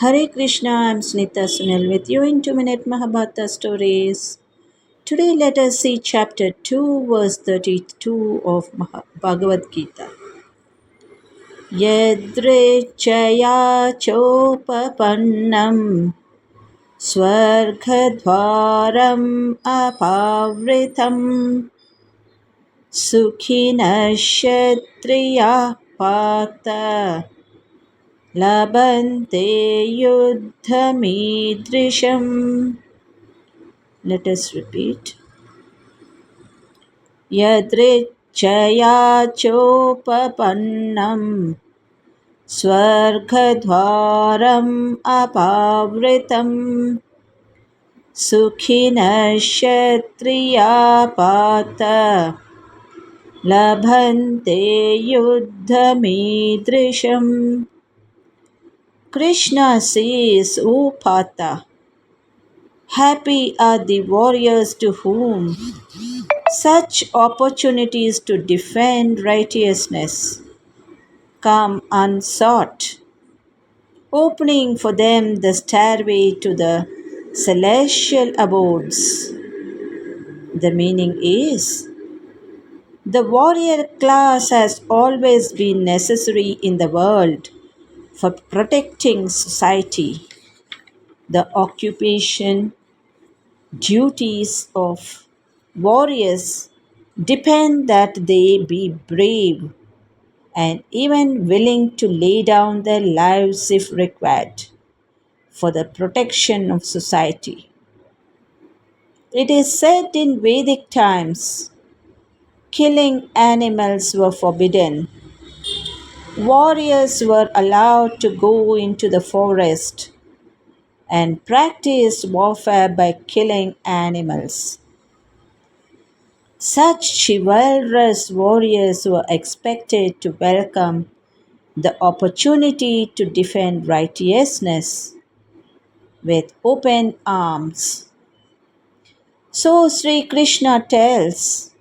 Hare Krishna, I'm Snita Sunil with you in 2 Minute Mahabharata Stories. Today let us see chapter 2, verse 32 of Bhagavad Gita. यदृच्छया चोपपन्नं स्वर्गद्वारम् अपावृतं सुखिनः क्षत्रियाः पात लभन्ते युद्धमीदृशम्। Let us repeat यदृच्छया चोपपन्नं स्वर्गद्वारम् अपावृतं सुखिनक्षत्रियापात लभन्ते युद्धमीदृशम्। Krishna says, O Pata, happy are the warriors to whom such opportunities to defend righteousness come unsought, opening for them the stairway to the celestial abodes. The meaning is the warrior class has always been necessary in the world for protecting society. The occupation, duties of warriors depend that they be brave and even willing to lay down their lives if required for the protection of society. It is said in Vedic times killing animals were forbidden. Warriors were allowed to go into the forest and practice warfare by killing animals. Such chivalrous warriors were expected to welcome the opportunity to defend righteousness with open arms. So Sri Krishna tells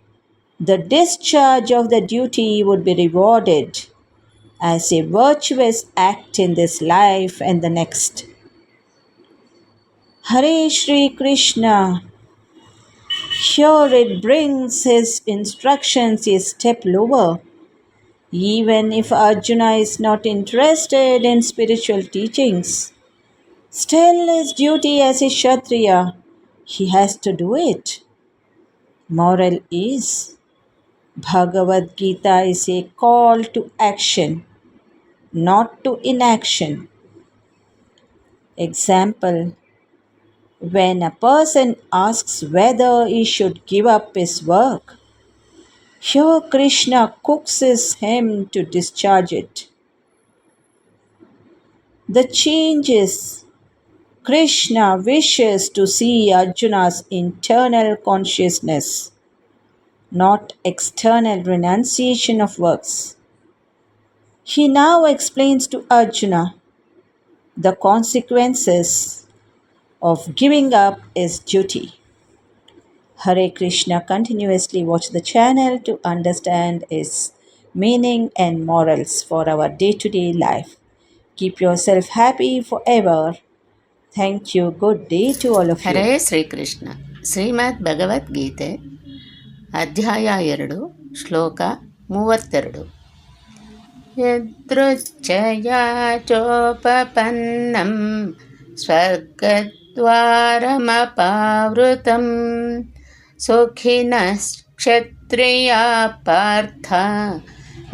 the discharge of the duty would be rewarded as a virtuous act in this life and the next. Hare Shri Krishna. Here it brings his instructions a step lower. Even if Arjuna is not interested in spiritual teachings, still his duty as a Kshatriya, he has to do it. Moral is Bhagavad Gita is a call to action, not to inaction. Example When a person asks whether he should give up his work, here Krishna coaxes him to discharge it. The change is Krishna wishes to see Arjuna's internal consciousness, not external renunciation of works. He now explains to Arjuna the consequences of giving up his duty. Hare Krishna continuously watch the channel to understand its meaning and morals for our day to day life. Keep yourself happy forever. Thank you. Good day to all of you. ಹರೇ ಶ್ರೀಕೃಷ್ಣ ಶ್ರೀಮದ್ ಭಗವದ್ಗೀತೆ ಅಧ್ಯಾಯ ಎರಡು ಶ್ಲೋಕ ಮೂವತ್ತೆರಡು ಯದೃಚ್ಛಯಾ ಚೋಪಪನ್ನಂ ಸ್ವರ್ಗದ್ವಾರಮಪಾವೃತಂ ಸುಖಿನಃ ಕ್ಷತ್ರಿಯಾ ಪಾರ್ಥ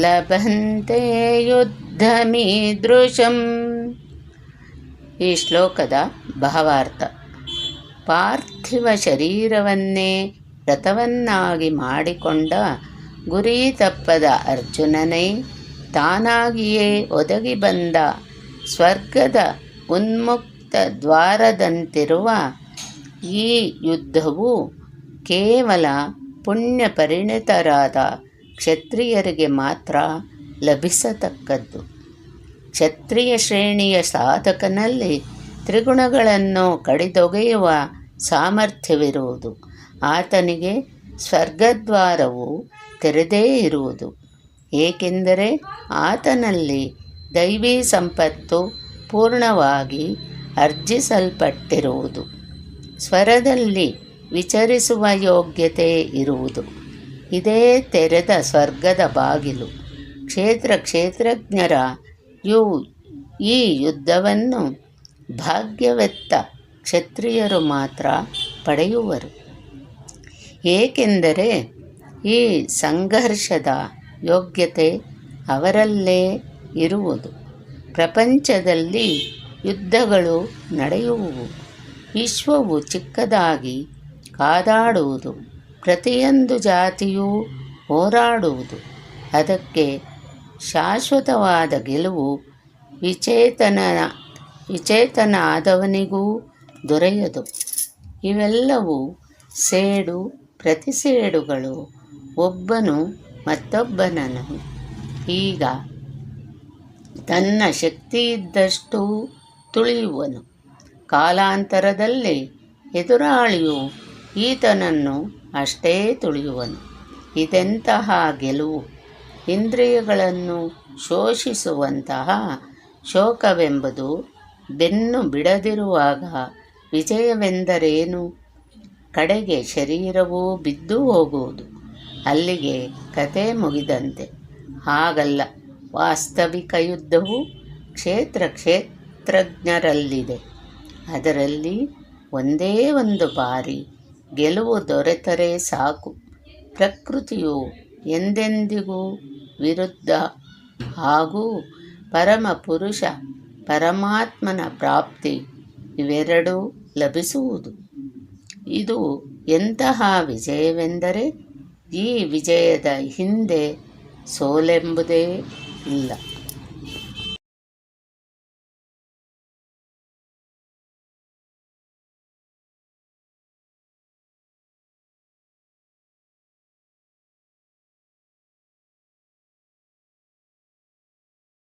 ಲಭಂತೆ ಯುದ್ಧಮೀದೃಶಂ ಈ ಶ್ಲೋಕದ ಭಾವಾರ್ಥ ಪಾರ್ಥಿವ ಶರೀರವನ್ನೇ ರಥವನ್ನಾಗಿ ಮಾಡಿಕೊಂಡ ಗುರಿ ತಪ್ಪದ ಅರ್ಜುನನೇ, ತಾನಾಗಿಯೇ ಒದಗಿ ಬಂದ ಸ್ವರ್ಗದ ಉನ್ಮುಕ್ತ ದ್ವಾರದಂತಿರುವ ಈ ಯುದ್ಧವು ಕೇವಲ ಪುಣ್ಯ ಪರಿಣಿತರಾದ ಕ್ಷತ್ರಿಯರಿಗೆ ಮಾತ್ರ ಲಭಿಸತಕ್ಕದ್ದು. ಕ್ಷತ್ರಿಯ ಶ್ರೇಣಿಯ ಸಾಧಕನಲ್ಲಿ ತ್ರಿಗುಣಗಳನ್ನು ಕಡಿದೊಗೆಯುವ ಸಾಮರ್ಥ್ಯವಿರುವುದು. ಆತನಿಗೆ ಸ್ವರ್ಗದ್ವಾರವು ತೆರೆದೇ ಇರುವುದು. ಏಕೆಂದರೆ ಆತನಲ್ಲಿ ದೈವಿ ಸಂಪತ್ತು ಪೂರ್ಣವಾಗಿ ಅರ್ಜಿಸಲ್ಪಟ್ಟಿರುವುದು. ಸ್ವರದಲ್ಲಿ ವಿಚರಿಸುವ ಯೋಗ್ಯತೆ ಇರುವುದು. ಇದೇ ತೆರೆದ ಸ್ವರ್ಗದ ಬಾಗಿಲು. ಕ್ಷೇತ್ರ ಕ್ಷೇತ್ರಜ್ಞರ ಯು, ಈ ಯುದ್ಧವನ್ನು ಭಾಗ್ಯವೆತ್ತ ಕ್ಷತ್ರಿಯರು ಮಾತ್ರ ಪಡೆಯುವರು. ಏಕೆಂದರೆ ಈ ಸಂಘರ್ಷದ ಯೋಗ್ಯತೆ ಅವರಲ್ಲೇ ಇರುವುದು. ಪ್ರಪಂಚದಲ್ಲಿ ಯುದ್ಧಗಳು ನಡೆಯುವುವು. ವಿಶ್ವವು ಚಿಕ್ಕದಾಗಿ ಕಾದಾಡುವುದು. ಪ್ರತಿಯೊಂದು ಜಾತಿಯೂ ಹೋರಾಡುವುದು. ಅದಕ್ಕೆ ಶಾಶ್ವತವಾದ ಗೆಲುವು ವಿಚೇತನ ವಿಚೇತನ ಆದವನಿಗೂ ದೊರೆಯದು. ಇವೆಲ್ಲವೂ ಸೇಡು ಪ್ರತಿಸೇಡುಗಳು, ಒಬ್ಬನು ಮತ್ತೊಬ್ಬನನು ಈಗ ತನ್ನ ಶಕ್ತಿಯಿದ್ದಷ್ಟು ತುಳಿಯುವನು. ಕಾಲಾಂತರದಲ್ಲಿ ಎದುರಾಳಿಯು ಈತನನ್ನು ಅಷ್ಟೇ ತುಳಿಯುವನು. ಇದೆಂತಹ ಗೆಲುವು? ಇಂದ್ರಿಯಗಳನ್ನು ಶೋಷಿಸುವಂತಹ ಶೋಕವೆಂಬುದು ಬೆನ್ನು ಬಿಡದಿರುವಾಗ ವಿಜಯವೆಂದರೇನು? ಕಡೆಗೆ ಶರೀರವೂ ಬಿದ್ದು ಹೋಗುವುದು. ಅಲ್ಲಿಗೆ ಕತೆ ಮುಗಿದಂತೆ. ಹಾಗಲ್ಲ, ವಾಸ್ತವಿಕ ಯುದ್ಧವು ಕ್ಷೇತ್ರ ಕ್ಷೇತ್ರಜ್ಞರಲ್ಲಿದೆ. ಅದರಲ್ಲಿ ಒಂದೇ ಒಂದು ಬಾರಿ ಗೆಲುವು ದೊರೆತರೆ ಸಾಕು. ಪ್ರಕೃತಿಯು ಎಂದೆಂದಿಗೂ ವಿರುದ್ಧ. ಹಾಗೂ ಪರಮ ಪುರುಷ, ಪರಮಾತ್ಮನ ಪ್ರಾಪ್ತಿ, ಇವೆರಡೂ ಲಭಿಸುವುದು. ಇದು ಎಂತಹ ವಿಜಯವೆಂದರೆ ಈ ವಿಜಯದ ಹಿಂದೆ ಸೋಲೆಂಬುದೇ ಇಲ್ಲ.